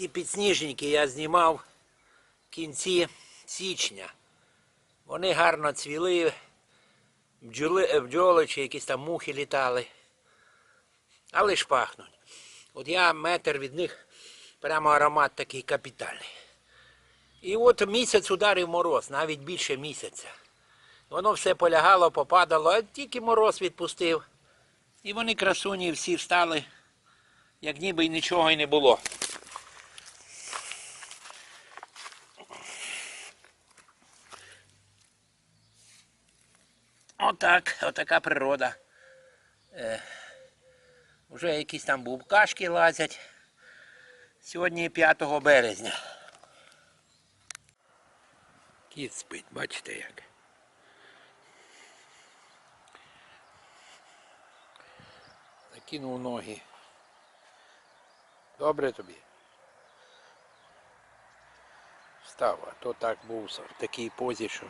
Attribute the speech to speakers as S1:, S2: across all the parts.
S1: Ці підсніжники я знімав в кінці січня. Вони гарно цвіли, бджоли, е, бджоли чи якісь там мухи літали. Але ж пахнуть. От я метр від них, прямо аромат такий капітальний. І от місяць ударив мороз, навіть більше місяця. Воно все полягало, попадало, а тільки мороз відпустив. І вони красуні всі встали, як ніби нічого й не було. Отак, отака природа. Е, вже якісь там бубкашки лазять. Сьогодні 5 березня. Кіт спить, бачите як. Закинув ноги. Добре тобі. Встав, а то так був в такій позі, що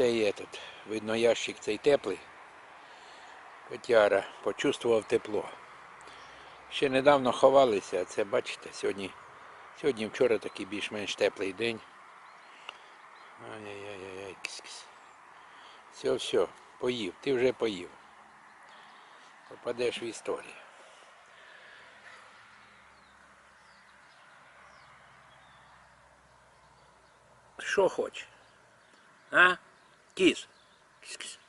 S1: це є тут. Видно, ящик цей теплий. Котяра почувствував тепло. Ще недавно ховалися, а це бачите, сьогодні, сьогодні вчора такий більш-менш теплий день. Ай-яй-яй-яй, кис-кис. Все, все, поїв, ти вже поїв. Попадеш в історію. Що хочеш? А? Kiss. Kiss, kiss.